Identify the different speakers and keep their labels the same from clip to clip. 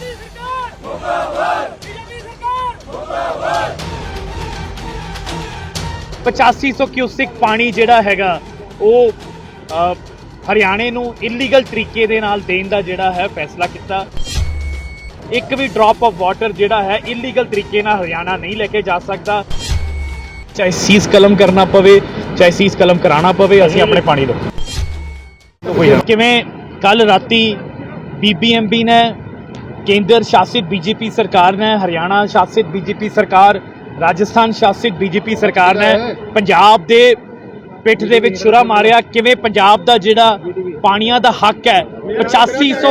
Speaker 1: BJP ਸਰਕਾਰ ਮੁਰਦਾਬਾਦ BJP ਸਰਕਾਰ
Speaker 2: 8500 ਕਿਊਸਿਕ ਪਾਣੀ ਜਿਹੜਾ ਹੈਗਾ ਉਹ ਹਰਿਆਣੇ ਨੂੰ ਇਲੀਗਲ ਤਰੀਕੇ ਦੇ ਨਾਲ ਦੇਣ ਦਾ ਜਿਹੜਾ ਹੈ ਫੈਸਲਾ ਕੀਤਾ। ਇੱਕ ਵੀ ਡ੍ਰੌਪ ਆਫ ਵਾਟਰ ਜਿਹੜਾ ਹੈ ਇਲੀਗਲ ਤਰੀਕੇ ਨਾਲ ਹਰਿਆਣਾ ਨਹੀਂ ਲੈ ਕੇ ਜਾ ਸਕਦਾ। ਚਾਹੇ ਸੀਜ਼ ਕਲਮ ਕਰਨਾ ਪਵੇ ਚਾਹੇ ਸੀਜ਼ ਕਲਮ ਕਰਾਉਣਾ ਪਵੇ ਅਸੀਂ ਆਪਣੇ ਪਾਣੀ ਲਓ। ਕਿਵੇਂ ਕੱਲ ਰਾਤੀ ਬੀਬੀਐਮਬੀ ਨੇ ਕੇਂਦਰ ਸ਼ਾਸਿਤ ਬੀਜੇਪੀ ਸਰਕਾਰ ਨੇ ਹਰਿਆਣਾ ਸ਼ਾਸਿਤ ਬੀਜੇਪੀ ਸਰਕਾਰ ਰਾਜਸਥਾਨ ਸ਼ਾਸਿਤ ਬੀਜੇਪੀ ਸਰਕਾਰ ਨੇ ਪੰਜਾਬ ਦੇ ਪਿੱਠ ਦੇ ਵਿੱਚ ਛੁਰਾ ਮਾਰਿਆ। ਕਿਵੇਂ ਪੰਜਾਬ ਦਾ ਜਿਹੜਾ ਪਾਣੀਆਂ ਦਾ ਹੱਕ ਹੈ? 8500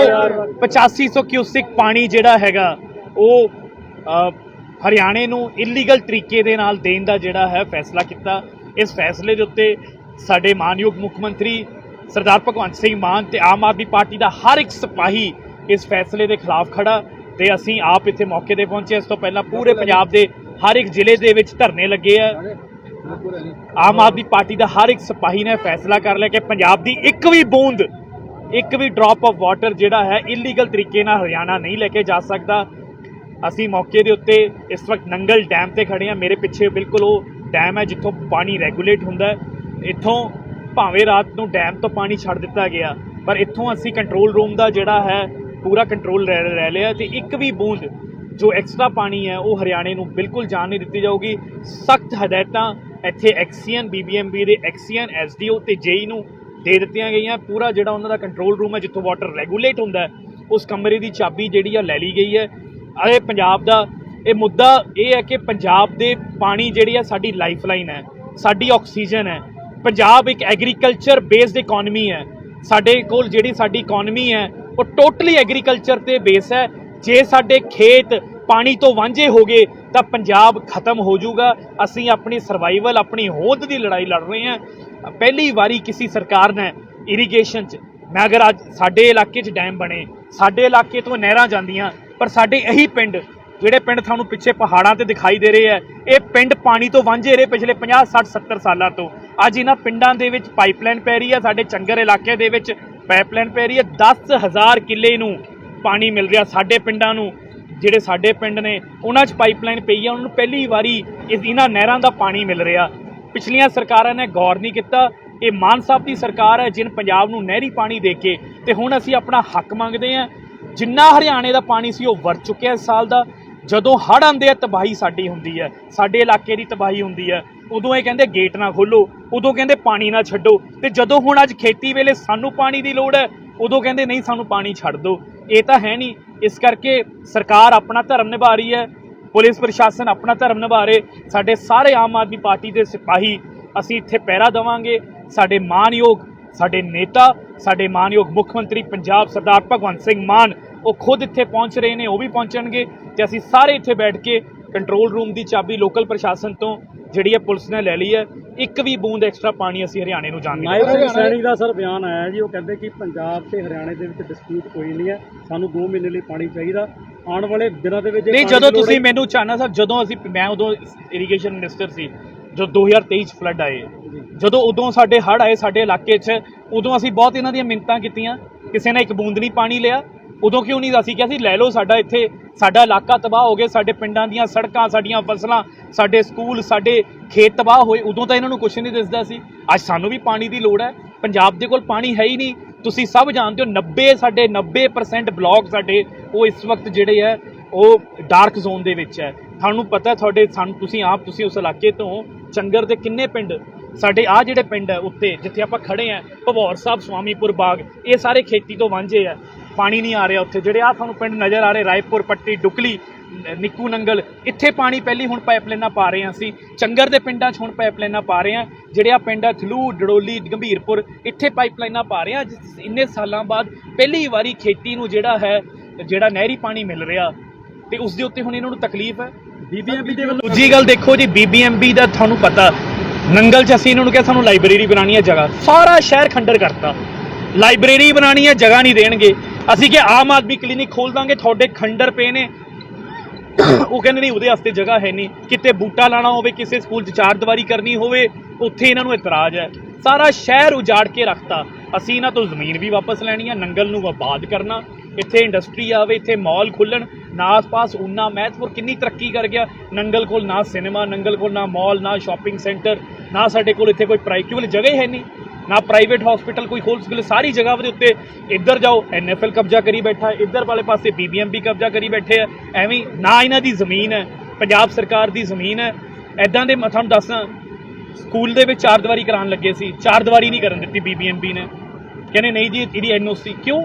Speaker 2: 8500 ਕਿਊਸਿਕ ਪਾਣੀ ਜਿਹੜਾ ਹੈਗਾ ਉਹ ਹਰਿਆਣੇ ਨੂੰ ਇਲੀਗਲ ਤਰੀਕੇ ਦੇ ਨਾਲ ਦੇਣ ਦਾ ਜਿਹੜਾ ਹੈ ਫੈਸਲਾ ਕੀਤਾ। ਇਸ ਫੈਸਲੇ ਦੇ ਉੱਤੇ ਸਾਡੇ ਮਾਨਯੋਗ ਮੁੱਖ ਮੰਤਰੀ ਸਰਦਾਰ ਭਗਵੰਤ ਸਿੰਘ ਮਾਨ ਤੇ ਆਮ ਆਦਮੀ ਪਾਰਟੀ ਦਾ ਹਰ ਇੱਕ ਸਿਪਾਹੀ ਇਸ ਫੈਸਲੇ ਦੇ ਖਿਲਾਫ ਖੜਾ ਤੇ ਅਸੀਂ ਆਪ ਇੱਥੇ ਮੌਕੇ ਤੇ ਪਹੁੰਚੇ। ਇਸ ਤੋਂ ਪਹਿਲਾਂ ਪੂਰੇ ਪੰਜਾਬ ਦੇ ਹਰ ਇੱਕ ਜ਼ਿਲ੍ਹੇ ਦੇ ਵਿੱਚ ਧਰਨੇ ਲੱਗੇ ਆ। ਆਮ ਆਦਮੀ ਪਾਰਟੀ ਦਾ ਹਰ ਇੱਕ ਸਿਪਾਹੀ ਨੇ ਫੈਸਲਾ ਕਰ ਲਿਆ ਕਿ ਪੰਜਾਬ ਦੀ ਇੱਕ ਵੀ ਬੂੰਦ, ਇੱਕ ਵੀ ਡ੍ਰੌਪ ਆਫ ਵਾਟਰ ਜਿਹੜਾ ਹੈ ਇਲੀਗਲ ਤਰੀਕੇ ਨਾਲ ਹਰਿਆਣਾ ਨਹੀਂ ਲੈ ਕੇ ਜਾ ਸਕਦਾ। ਅਸੀਂ ਮੌਕੇ ਦੇ ਉੱਤੇ ਇਸ ਵਕਤ ਨੰਗਲ ਡੈਮ ਤੇ ਖੜੇ ਹਾਂ ਮੇਰੇ ਪਿੱਛੇ ਬਿਲਕੁਲ ਉਹ ਡੈਮ ਹੈ ਜਿੱਥੋਂ ਪਾਣੀ ਰੈਗੂਲੇਟ ਹੁੰਦਾ ਇੱਥੋਂ ਭਾਵੇਂ ਰਾਤ ਨੂੰ ਡੈਮ ਤੋਂ ਪਾਣੀ ਛੱਡ ਦਿੱਤਾ ਗਿਆ, ਪਰ ਇੱਥੋਂ ਅਸੀਂ ਕੰਟਰੋਲ ਰੂਮ ਦਾ ਜਿਹੜਾ ਹੈ ਪੂਰਾ ਕੰਟਰੋਲ ਰਹਿ ਰਹਿ ਲਿਆ ਤੇ ਇੱਕ ਵੀ ਬੂੰਦ ਜੋ ਐਕਸਟਰਾ ਪਾਣੀ ਹੈ, ਉਹ ਹਰਿਆਣੇ ਨੂੰ ਬਿਲਕੁਲ ਜਾਣ ਨਹੀਂ ਦਿੱਤੀ ਜਾਊਗੀ। ਸਖਤ ਹਦਾਇਤਾਂ ਇੱਥੇ ਐਕਸੀਅਨ ਬੀਬੀਐਮਬੀ ਦੇ ਐਕਸੀਅਨ ਐਸਡੀਓ ਤੇ ਜੇਈ ਨੂੰ ਦੇ ਦਿੱਤੀਆਂ ਗਈਆਂ। ਪੂਰਾ ਜਿਹੜਾ ਉਹਨਾਂ ਦਾ ਕੰਟਰੋਲ ਰੂਮ ਹੈ, ਜਿੱਥੋਂ ਵਾਟਰ ਰੈਗੂਲੇਟ ਹੁੰਦਾ ਉਸ ਕਮਰੇ ਦੀ ਚਾਬੀ ਜਿਹੜੀ ਆ ਲੈ ਲਈ ਗਈ ਹੈ। ਅਰੇ ਪੰਜਾਬ ਦਾ ਇਹ ਮੁੱਦਾ ਇਹ ਹੈ ਕਿ ਪੰਜਾਬ ਦੇ ਪਾਣੀ ਜਿਹੜੀ ਆ, ਸਾਡੀ ਲਾਈਫਲਾਈਨ ਹੈ, ਸਾਡੀ ਆਕਸੀਜਨ ਹੈ। ਪੰਜਾਬ ਇੱਕ ਐਗਰੀਕਲਚਰ ਬੇਸਡ ਇਕਨੋਮੀ ਹੈ। ਸਾਡੇ ਕੋਲ ਜਿਹੜੀ ਸਾਡੀ ਇਕਨੋਮੀ ਹੈ ਉਹ ਟੋਟਲੀ ਐਗਰੀਕਲਚਰ ਤੇ ਬੇਸ ਹੈ। ਜੇ ਸਾਡੇ ਖੇਤ ਪਾਣੀ ਤੋਂ ਵਾਂਝੇ ਹੋ ਗਏ, ਤਾਂ ਪੰਜਾਬ ਖਤਮ ਹੋ ਜਾਊਗਾ। ਅਸੀਂ ਆਪਣੀ ਸਰਵਾਈਵਲ ਆਪਣੀ ਹੋਂਦ ਦੀ ਲੜਾਈ ਲੜ ਰਹੇ ਹਾਂ। ਪਹਿਲੀ ਵਾਰੀ ਕਿਸੇ ਸਰਕਾਰ ਨੇ ਇਰੀਗੇਸ਼ਨ 'ਚ, ਮੈਂ ਅਗਰ ਅੱਜ ਸਾਡੇ ਇਲਾਕੇ 'ਚ ਡੈਮ ਬਣੇ, ਸਾਡੇ ਇਲਾਕੇ ਤੋਂ ਨਹਿਰਾਂ ਜਾਂਦੀਆਂ, ਪਰ ਸਾਡੇ ਇਹੀ ਪਿੰਡ, ਜਿਹੜੇ ਪਿੰਡ ਤੁਹਾਨੂੰ ਪਿੱਛੇ ਪਹਾੜਾਂ ਤੇ ਦਿਖਾਈ ਦੇ ਰਹੇ ਆ, ਇਹ ਪਿੰਡ ਪਾਣੀ ਤੋਂ ਵਾਂਝੇ ਰਹੇ ਪਿਛਲੇ 50 60 70 ਸਾਲਾਂ ਤੋਂ। ਅੱਜ ਇਹਨਾਂ ਪਿੰਡਾਂ ਦੇ ਵਿੱਚ ਪਾਈਪਲਾਈਨ ਪੈ ਰਹੀ ਹੈ ਸਾਡੇ ਚੰਗਰ ਇਲਾਕੇ ਦੇ ਵਿੱਚ ਪਾਈਪਲਾਈਨ ਪੈ ਰਹੀ ਹੈ। 10000 ਕਿੱਲੇ ਨੂੰ ਪਾਣੀ ਮਿਲ ਰਿਹਾ ਸਾਡੇ ਪਿੰਡਾਂ ਨੂੰ, ਜਿਹੜੇ ਸਾਡੇ ਪਿੰਡ ਨੇ, ਉਹਨਾਂ 'ਚ ਪਾਈਪਲਾਈਨ ਪਈ ਆ ਉਹਨਾਂ ਨੂੰ ਪਹਿਲੀ ਵਾਰੀ ਇਸ ਇਹਨਾਂ ਨਹਿਰਾਂ ਦਾ ਪਾਣੀ ਮਿਲ ਰਿਹਾ। ਪਿਛਲੀਆਂ ਸਰਕਾਰਾਂ ਨੇ ਗੌਰ ਨਹੀਂ ਕੀਤਾ। ਇਹ ਮਾਨ ਸਾਹਿਬ ਦੀ ਸਰਕਾਰ ਹੈ, ਜਿਨ ਪੰਜਾਬ ਨੂੰ ਨਹਿਰੀ ਪਾਣੀ ਦੇ ਕੇ, ਤੇ ਹੁਣ ਅਸੀਂ ਆਪਣਾ ਹੱਕ ਮੰਗਦੇ ਹਾਂ। ਜਿੰਨਾ ਹਰਿਆਣੇ ਦਾ ਪਾਣੀ ਸੀ, ਉਹ ਵਰ ਚੁੱਕਿਆ ਇਸ ਸਾਲ ਦਾ। ਜਦੋਂ ਹੜ੍ਹ ਆਉਂਦੇ ਆ, ਤਬਾਹੀ ਸਾਡੀ ਹੁੰਦੀ ਹੈ। ਸਾਡੇ ਇਲਾਕੇ ਦੀ ਤਬਾਹੀ ਹੁੰਦੀ ਹੈ। ਉਦੋਂ ਇਹ ਕਹਿੰਦੇ ਗੇਟ ਨਾ ਖੋਲੋ ਉਦੋਂ ਕਹਿੰਦੇ ਪਾਣੀ ਨਾ ਛੱਡੋ ਤੇ ਜਦੋਂ ਹੁਣ ਅੱਜ ਖੇਤੀ ਵੇਲੇ ਸਾਨੂੰ ਪਾਣੀ ਦੀ ਲੋੜ ਹੈ, ਉਦੋਂ ਕਹਿੰਦੇ ਨਹੀਂ ਸਾਨੂੰ ਪਾਣੀ ਛੱਡ ਦਿਓ। ਇਹ ਤਾਂ ਹੈ ਨਹੀਂ। ਇਸ ਕਰਕੇ ਸਰਕਾਰ ਆਪਣਾ ਧਰਮ ਨਿਭਾ ਰਹੀ ਹੈ, ਪੁਲਿਸ ਪ੍ਰਸ਼ਾਸਨ ਆਪਣਾ ਧਰਮ ਨਿਭਾ ਰਹੇ, ਸਾਡੇ ਸਾਰੇ ਆਮ ਆਦਮੀ ਪਾਰਟੀ ਦੇ ਸਿਪਾਹੀ ਅਸੀਂ ਇੱਥੇ ਪਹਿਰਾ ਦੇਵਾਂਗੇ। ਸਾਡੇ ਮਾਨਯੋਗ, ਸਾਡੇ ਨੇਤਾ, ਸਾਡੇ ਮਾਨਯੋਗ ਮੁੱਖ ਮੰਤਰੀ ਪੰਜਾਬ ਸਰਦਾਰ ਭਗਵੰਤ ਸਿੰਘ ਮਾਨ, ਉਹ ਖੁਦ ਇੱਥੇ ਪਹੁੰਚ ਰਹੇ ਨੇ, ਉਹ ਵੀ ਪਹੁੰਚਣਗੇ ਤੇ ਅਸੀਂ ਸਾਰੇ ਇੱਥੇ ਬੈਠ ਕੇ ਕੰਟਰੋਲ ਰੂਮ ਦੀ ਚਾਬੀ ਲੋਕਲ ਪ੍ਰਸ਼ਾਸਨ ਤੋਂ ਜਿਹੜੀ ਹੈ ਪੁਲਿਸ ਨੇ ਲੈ ਲਈ ਹੈ ਇੱਕ ਵੀ ਬੂੰਦ ਐਕਸਟਰਾ ਪਾਣੀ ਅਸੀਂ ਹਰਿਆਣੇ ਨੂੰ ਜਾਣ ਨਹੀਂ
Speaker 3: ਨਾਇਬ ਸਿੰਘ ਸੈਣੀ ਦਾ ਸਰ ਬਿਆਨ ਆਇਆ ਜੀ ਉਹ ਕਹਿੰਦੇ ਕਿ ਪੰਜਾਬ ਤੇ ਹਰਿਆਣੇ ਦੇ ਵਿੱਚ ਡਿਸਪਿਊਟ ਕੋਈ ਨਹੀਂ ਹੈ ਸਾਨੂੰ 2 ਮਹੀਨੇ ਲਈ ਪਾਣੀ ਚਾਹੀਦਾ। ਆਉਣ ਵਾਲੇ ਦਿਨਾਂ ਦੇ ਵਿੱਚ ਜੇ
Speaker 2: ਨਹੀਂ
Speaker 3: ਪਾਣੀ
Speaker 2: ਜਦੋਂ
Speaker 3: ਦੀ ਲੋੜ
Speaker 2: ਤੁਸੀਂ ਮੈਨੂੰ ਚਾਹਨਾ ਸਾਹਿਬ ਜਦੋਂ ਅਸੀਂ ਮੈਂ ਉਦੋਂ ਇਰੀਗੇਸ਼ਨ ਮਿਨਿਸਟਰ ਸੀ ਜਦੋਂ 2023 ਚ ਫਲੱਡ ਆਏ। ਜਦੋਂ ਉਦੋਂ ਸਾਡੇ ਹੜ੍ਹ ਆਏ ਸਾਡੇ ਇਲਾਕੇ 'ਚ ਉਦੋਂ ਅਸੀਂ ਬਹੁਤ ਇਹਨਾਂ ਦੀਆਂ ਮਿੰਨਤਾਂ ਕੀਤੀਆਂ ਕਿਸੇ ਨੇ ਇੱਕ ਬੂੰਦ ਨਹੀਂ ਪਾਣੀ ਲਿਆ। ਉਦੋਂ ਕਿਉਂ ਨਹੀਂ ਅਸੀਂ ਕਿਹਾ ਸੀ, ਲੈ ਲਓ ਸਾਡਾ ਇੱਥੇ, ਸਾਡਾ ਇਲਾਕਾ ਤਬਾਹ ਹੋ ਗਿਆ, ਸਾਡੇ ਪਿੰਡਾਂ ਦੀਆਂ ਸੜਕਾਂ, ਸਾਡੀਆਂ ਫਸਲਾਂ, ਸਾਡੇ ਸਕੂਲ, ਸਾਡੇ ਖੇਤ ਤਬਾਹ ਹੋਏ, ਉਦੋਂ ਤਾਂ ਇਹਨਾਂ ਨੂੰ ਕੁਝ ਨਹੀਂ ਦਿਸਦਾ ਸੀ। ਅੱਜ ਸਾਨੂੰ ਵੀ ਪਾਣੀ ਦੀ ਲੋੜ ਹੈ। ਪੰਜਾਬ ਦੇ ਕੋਲ ਪਾਣੀ ਹੈ ਹੀ ਨਹੀਂ। ਤੁਸੀਂ ਸਭ ਜਾਣਦੇ ਹੋ 90 ਸਾਡੇ 90% ਬਲਾਕ ਸਾਡੇ, ਉਹ ਇਸ ਵਕਤ ਜਿਹੜੇ ਹੈ, ਉਹ ਡਾਰਕ ਜ਼ੋਨ ਦੇ ਵਿੱਚ ਹੈ। ਤੁਹਾਨੂੰ ਪਤਾ ਤੁਹਾਡੇ, ਸਾਨੂੰ ਤੁਸੀਂ ਆਪ, ਤੁਸੀਂ ਉਸ ਇਲਾਕੇ ਤੋਂ ਚੰਗਰ ਦੇ ਕਿੰਨੇ ਪਿੰਡ? ਸਾਡੇ ਆ ਜਿਹੜੇ ਪਿੰਡ ਹੈ ਉੱਤੇ, ਜਿੱਥੇ ਆਪਾਂ ਖੜੇ ਆ ਭਵੌਰ ਸਾਹਿਬ ਸੁਆਮੀਪੁਰ ਬਾਗ, ਇਹ ਸਾਰੇ ਖੇਤੀ ਤੋਂ ਵਾਂਝੇ ਆ ਪਾਣੀ ਨਹੀਂ ਆ ਰਿਹਾ ਉੱਥੇ। ਜਿਹੜੇ ਆ ਤੁਹਾਨੂੰ ਪਿੰਡ ਨਜ਼ਰ ਆ ਰਹੇ ਰਾਏਪੁਰ ਪੱਟੀ ਡੁਕਲੀ ਨਿੱਕੂ ਨੰਗਲ ਇੱਥੇ ਪਾਣੀ ਪਹਿਲੀ ਹੁਣ ਪਾਈਪਲਾਈਨਾਂ ਪਾ ਰਹੇ ਹਾਂ ਅਸੀਂ। ਚੰਗਰ ਦੇ ਪਿੰਡਾਂ 'ਚ ਹੁਣ ਪਾਈਪਲਾਈਨਾਂ ਪਾ ਰਹੇ ਹਾਂ। ਜਿਹੜੇ ਆ ਪਿੰਡ ਆ ਥਲੂ ਡੜੋਲੀ ਗੰਭੀਰਪੁਰ ਇੱਥੇ ਪਾਈਪਲਾਈਨਾਂ ਪਾ ਰਹੇ ਹਾਂ। ਇੰਨੇ ਸਾਲਾਂ ਬਾਅਦ ਪਹਿਲੀ ਵਾਰੀ ਖੇਤੀ ਨੂੰ ਜਿਹੜਾ ਹੈ ਜਿਹੜਾ ਨਹਿਰੀ ਪਾਣੀ ਮਿਲ ਰਿਹਾ। ਤੇ ਉਸ ਦੇ ਉੱਤੇ ਹੁਣ ਇਹਨਾਂ ਨੂੰ ਤਕਲੀਫ ਹੈ।
Speaker 3: ਬੀਬੀਐਮਬੀ ਦੇ ਵੱਲੋਂ
Speaker 2: ਦੂਜੀ ਗੱਲ ਦੇਖੋ ਜੀ ਬੀਬੀਐਮਬੀ ਦਾ ਤੁਹਾਨੂੰ ਪਤਾ ਨੰਗਲ ਚ ਅਸੀਂ ਇਹਨਾਂ ਨੂੰ ਕਿਹਾ ਸਾਨੂੰ ਲਾਇਬ੍ਰੇਰੀ ਬਣਾਉਣੀ ਹੈ ਜਗ੍ਹਾ। ਸਾਰਾ ਸ਼ਹਿਰ ਖੰਡਰ ਕਰਤਾ। ਲਾਇਬ੍ਰੇਰੀ ਬਣਾਉਣੀ ਹੈ ਜਗ੍ਹਾ ਨਹੀਂ ਦੇਣਗੇ। ਅਸੀਂ ਕਿ ਆਮ ਆਦਮੀ ਕਲੀਨਿਕ ਖੋਲ ਦਾਂਗੇ, ਤੁਹਾਡੇ ਖੰਡਰ ਪਏ ਨੇ। ਉਹ ਕਹਿੰਦੇ ਨਹੀਂ, ਉਹਦੇ ਵਾਸਤੇ ਜਗ੍ਹਾ ਹੈ ਨਹੀਂ। ਕਿਤੇ ਬੂਟਾ ਲਾਣਾ ਹੋਵੇ, ਕਿਸੇ ਸਕੂਲ 'ਚ ਚਾਰ ਦੀਵਾਰੀ ਕਰਨੀ ਹੋਵੇ, ਉੱਥੇ ਇਹਨਾਂ ਨੂੰ ਇਤਰਾਜ਼ ਹੈ। ਸਾਰਾ ਸ਼ਹਿਰ ਉਜਾੜ ਕੇ ਰੱਖਤਾ। ਅਸੀਂ ਇਹਨਾਂ ਤੋਂ ਜ਼ਮੀਨ ਵੀ ਵਾਪਸ ਲੈਣੀ ਹੈ ਨੰਗਲ ਨੂੰ ਆਬਾਦ ਕਰਨਾ। ਇੱਥੇ ਇੰਡਸਟਰੀ ਆਵੇ, ਇੱਥੇ ਮਾਲ ਖੁੱਲਣ, ਨਾ ਆਸ-ਪਾਸ ਉਨਾ ਮਹਿਤਪੁਰ ਕਿੰਨੀ ਤਰੱਕੀ ਕਰ ਗਿਆ। ਨੰਗਲ ਕੋਲ ਨਾ ਸਿਨੇਮਾ, ਨੰਗਲ ਕੋਲ ਨਾ ਮਾਲ, ਨਾ ਸ਼ਾਪਿੰਗ ਸੈਂਟਰ, ਨਾ ਸਾਡੇ ਕੋਲ ਇੱਥੇ ਕੋਈ ਪ੍ਰਾਈਵੇਟ ਜਗ੍ਹਾ ਹੀ ਹੈ ਨਹੀਂ। ਨਾ ਪ੍ਰਾਈਵੇਟ ਹਸਪੀਟਲ ਕੋਈ ਖੋਲ ਸਕਲੇ, ਸਾਰੀ ਜਗ੍ਹਾ ਦੇ ਉੱਤੇ ਇੱਧਰ ਜਾਓ ਐਨਐਫਐਲ ਕਬਜ਼ਾ ਕਰੀ ਬੈਠਾ ਇੱਧਰ ਵਾਲੇ ਪਾਸੇ ਬੀਬੀਐਮਬੀ ਕਬਜ਼ਾ ਕਰੀ ਬੈਠੇ ਆ ਐਵੇਂ ਨਾ ਇਹਨਾਂ ਦੀ ਜ਼ਮੀਨ ਹੈ, ਪੰਜਾਬ ਸਰਕਾਰ ਦੀ ਜ਼ਮੀਨ ਹੈ ਐਦਾਂ ਦੇ ਮੈਂ ਤੁਹਾਨੂੰ ਦੱਸਾਂ, ਸਕੂਲ ਦੇ ਵਿੱਚ ਚਾਰ ਦੀਵਾਰੀ ਕਰਾਉਣ ਲੱਗੇ ਸੀ, ਚਾਰ ਦੀਵਾਰੀ ਨਹੀਂ ਕਰਨ ਦਿੱਤੀ ਬੀਬੀਐਮਬੀ ਨੇ। ਕਹਿੰਦੇ, ਨਹੀਂ ਜੀ ਇਹਦੀ ਐਨਓਸੀ ਕਿਉਂ?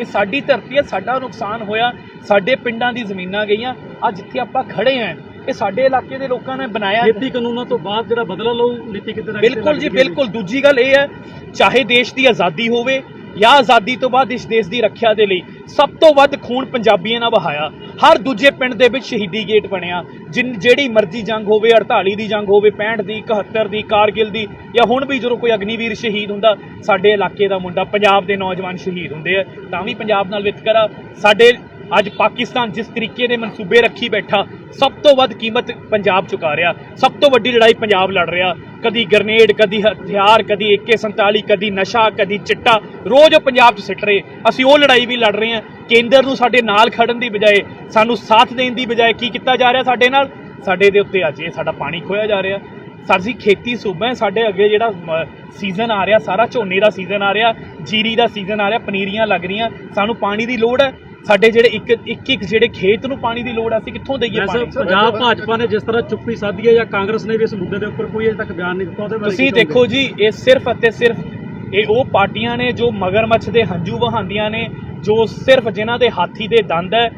Speaker 2: ਇਹ ਸਾਡੀ ਧਰਤੀ ਹੈ, ਸਾਡਾ ਨੁਕਸਾਨ ਹੋਇਆ, ਸਾਡੇ ਪਿੰਡਾਂ ਦੀ ਜ਼ਮੀਨਾਂ ਗਈਆਂ ਅੱਜ ਜਿੱਥੇ ਆਪਾਂ ਖੜੇ ਆਂ ਇਹ ਸਾਡੇ ਇਲਾਕੇ ਦੇ ਲੋਕਾਂ ਨੇ ਬਣਾਇਆ
Speaker 3: ਖੇਤੀ ਕਾਨੂੰਨਾਂ ਤੋਂ ਬਾਅਦ ਜਿਹੜਾ ਬਦਲਾ ਲਓ ਨੀਤੀ ਕਿਤੇ ਨਾ
Speaker 2: ਬਿਲਕੁਲ ਜੀ। ਬਿਲਕੁਲ। ਦੂਜੀ ਗੱਲ ਇਹ ਹੈ ਚਾਹੇ ਦੇਸ਼ ਦੀ ਆਜ਼ਾਦੀ ਹੋਵੇ ਜਾਂ ਆਜ਼ਾਦੀ ਤੋਂ ਬਾਅਦ ਇਸ ਦੇਸ਼ ਦੀ ਰੱਖਿਆ ਦੇ ਲਈ ਸਭ ਤੋਂ ਵੱਧ ਖੂਨ ਪੰਜਾਬੀਆਂ ਨੇ ਵਹਾਇਆ। ਹਰ ਦੂਜੇ ਪਿੰਡ ਦੇ ਵਿੱਚ ਸ਼ਹੀਦੀ ਗੇਟ ਬਣਿਆ। ਜਿਨ ਜਿਹੜੀ ਮਰਜ਼ੀ ਜੰਗ ਹੋਵੇ 48 ਦੀ ਜੰਗ ਹੋਵੇ 65 ਦੀ 71 ਦੀ ਕਾਰਗਿਲ ਦੀ ਜਾਂ ਹੁਣ ਵੀ ਜਦੋਂ ਕੋਈ ਅਗਨੀਵੀਰ ਸ਼ਹੀਦ ਹੁੰਦਾ ਸਾਡੇ ਇਲਾਕੇ ਦਾ ਮੁੰਡਾ ਪੰਜਾਬ ਦੇ ਨੌਜਵਾਨ ਸ਼ਹੀਦ ਹੁੰਦੇ ਆ। ਤਾਂ ਵੀ ਪੰਜਾਬ ਨਾਲ ਵਿਤਕਰਾ। ਸਾਡੇ ਅੱਜ ਪਾਕਿਸਤਾਨ ਜਿਸ ਤਰੀਕੇ ਦੇ ਮਨਸੂਬੇ ਰੱਖੀ ਬੈਠਾ, ਸਭ ਤੋਂ ਵੱਧ ਕੀਮਤ ਪੰਜਾਬ ਚੁਕਾ ਰਿਹਾ, ਸਭ ਤੋਂ ਵੱਡੀ ਲੜਾਈ ਪੰਜਾਬ ਲੜ ਰਿਹਾ। ਕਦੀ ਗ੍ਰਨੇਡ ਕਦੀ ਹਥਿਆਰ, ਕਦੀ AK47, ਕਦੀ ਨਸ਼ਾ, ਕਦੀ ਚਿੱਟਾ, ਰੋਜ਼ ਉਹ ਪੰਜਾਬ 'ਚ ਸਿੱਟ ਰਹੇ। ਅਸੀਂ ਉਹ ਲੜਾਈ ਵੀ ਲੜ ਰਹੇ ਹਾਂ। ਕੇਂਦਰ ਨੂੰ ਸਾਡੇ ਨਾਲ ਖੜਨ ਦੀ ਬਜਾਏ, ਸਾਨੂੰ ਸਾਥ ਦੇਣ ਦੀ ਬਜਾਏ ਕੀ ਕੀਤਾ ਜਾ ਰਿਹਾ ਸਾਡੇ ਨਾਲ? ਸਾਡੇ ਦੇ ਉੱਤੇ ਅੱਜ ਇਹ ਸਾਡਾ ਪਾਣੀ ਖੋਇਆ ਜਾ ਰਿਹਾ। ਸਾਡੀ ਖੇਤੀ ਸੂਬਾ ਹੈ। ਸਾਡੇ ਅੱਗੇ ਜਿਹੜਾ ਸੀਜ਼ਨ ਆ ਰਿਹਾ, ਸਾਰਾ ਝੋਨੇ ਦਾ ਸੀਜ਼ਨ ਆ ਰਿਹਾ, ਜੀਰੀ ਦਾ ਸੀਜ਼ਨ ਆ ਰਿਹਾ, ਪਨੀਰੀਆਂ ਲੱਗ ਰਹੀਆਂ। ਸਾਨੂੰ ਪਾਣੀ ਦੀ ਲੋੜ ਹੈ। ਸਾਡੇ ਜਿਹੜੇ ਇੱਕ ਇੱਕ ਇੱਕ ਜਿਹੜੇ ਖੇਤ ਨੂੰ ਪਾਣੀ ਦੀ ਲੋੜ ਹੈ ਅਸੀਂ ਕਿੱਥੋਂ ਦਈਏ ਪਾਣੀ?
Speaker 3: ਪੰਜਾਬ ਭਾਜਪਾ ਨੇ ਜਿਸ ਤਰ੍ਹਾਂ ਚੁੱਪੀ ਸਾਧੀ ਹੈ ਜਾਂ ਕਾਂਗਰਸ ਨੇ ਵੀ ਇਸ ਮੁੱਦੇ ਦੇ ਉੱਪਰ ਕੋਈ ਅਜੇ ਤੱਕ ਬਿਆਨ ਨਹੀਂ ਦਿੱਤਾ ਉਹਦੇ ਬਾਰੇ
Speaker 2: ਤੁਸੀਂ? ਦੇਖੋ ਜੀ ਇਹ ਸਿਰਫ ਅਤੇ ਸਿਰਫ ਇਹ ਉਹ ਪਾਰਟੀਆਂ ਨੇ ਜੋ ਮਗਰਮੱਛ ਦੇ ਹੰਝੂ ਵਹਾਉਂਦੀਆਂ ਨੇ ਜੋ ਸਿਰਫ ਜਿਨ੍ਹਾਂ ਦੇ ਹਾਥੀ ਦੇ ਦੰਦ ਹੈ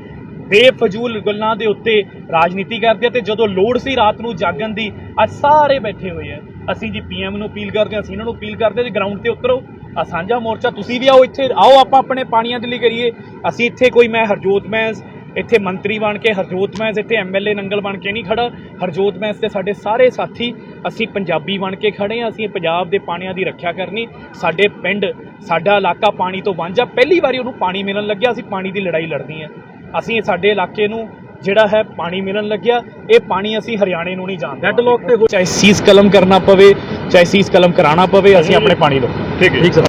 Speaker 2: ਬੇਫਜ਼ੂਲ ਗੱਲਾਂ ਦੇ ਉੱਤੇ ਰਾਜਨੀਤੀ ਕਰਦੇ ਆ ਤੇ ਜਦੋਂ ਲੋੜ ਸੀ ਰਾਤ ਨੂੰ ਜਾਗਣ ਦੀ ਅੱਜ ਸਾਰੇ ਬੈਠੇ ਹੋਏ ਆ। ਅਸੀਂ ਜੀ ਪੀਐਮ ਨੂੰ ਅਪੀਲ ਕਰਦੇ ਹਾਂ ਅਸੀਂ ਇਹਨਾਂ ਨੂੰ ਅਪੀਲ ਕਰਦੇ ਹਾਂ ਜੀ ਗਰਾਊਂਡ ਤੇ ਉਤਰੋ। ਆ ਸਾਂਝਾ ਮੋਰਚਾ ਤੁਸੀਂ ਵੀ ਆਓ ਇੱਥੇ ਆਓ ਆਪਾਂ ਆਪਣੇ ਪਾਣੀਆਂ ਦੇ ਲਈ ਕਰੀਏ। ਅਸੀਂ ਇੱਥੇ ਕੋਈ ਮੈਂ ਹਰਜੋਤ ਮੈਂਸ ਇੱਥੇ ਮੰਤਰੀ ਬਣ ਕੇ ਹਰਜੋਤ ਮੈਂਸ ਇੱਥੇ ਐਮਐਲਏ ਨੰਗਲ ਬਣ ਕੇ ਨਹੀਂ ਖੜਾ। ਹਰਜੋਤ ਮੈਂਸ ਤੇ ਸਾਡੇ ਸਾਰੇ ਸਾਥੀ ਅਸੀਂ ਪੰਜਾਬੀ ਬਣ ਕੇ ਖੜੇ ਹਾਂ ਅਸੀਂ ਪੰਜਾਬ ਦੇ ਪਾਣੀਆਂ ਦੀ ਰੱਖਿਆ ਕਰਨੀ। ਸਾਡੇ ਪਿੰਡ ਸਾਡਾ ਇਲਾਕਾ ਪਾਣੀ ਤੋਂ ਵਾਂਝਾ ਪਹਿਲੀ ਵਾਰੀ ਉਹਨੂੰ ਪਾਣੀ ਮਿਲਣ ਲੱਗਿਆ ਅਸੀਂ ਪਾਣੀ ਦੀ ਲੜਾਈ ਲੜਨੀ ਹੈ। ਅਸੀਂ ਸਾਡੇ ਇਲਾਕੇ ਨੂੰ ਜਿਹੜਾ ਹੈ ਪਾਣੀ ਮਿਲਣ ਲੱਗਿਆ ਇਹ ਪਾਣੀ ਅਸੀਂ ਹਰਿਆਣੇ ਨੂੰ ਨਹੀਂ ਜਾਣਦੇ।
Speaker 3: Deadlock ਤੇ ਹੋ-
Speaker 2: ਚਾਹੇ ਸੀਸ ਕਲਮ ਕਰਨਾ ਪਵੇ ਚਾਹੇ ਸੀਸ ਕਲਮ ਕਰਾਉਣਾ ਪਵੇ ਅਸੀਂ ਆਪਣੇ ਪਾਣੀ ਲੋ
Speaker 3: ਠੀਕ ਹੈ। ਠੀਕ ਸਰ।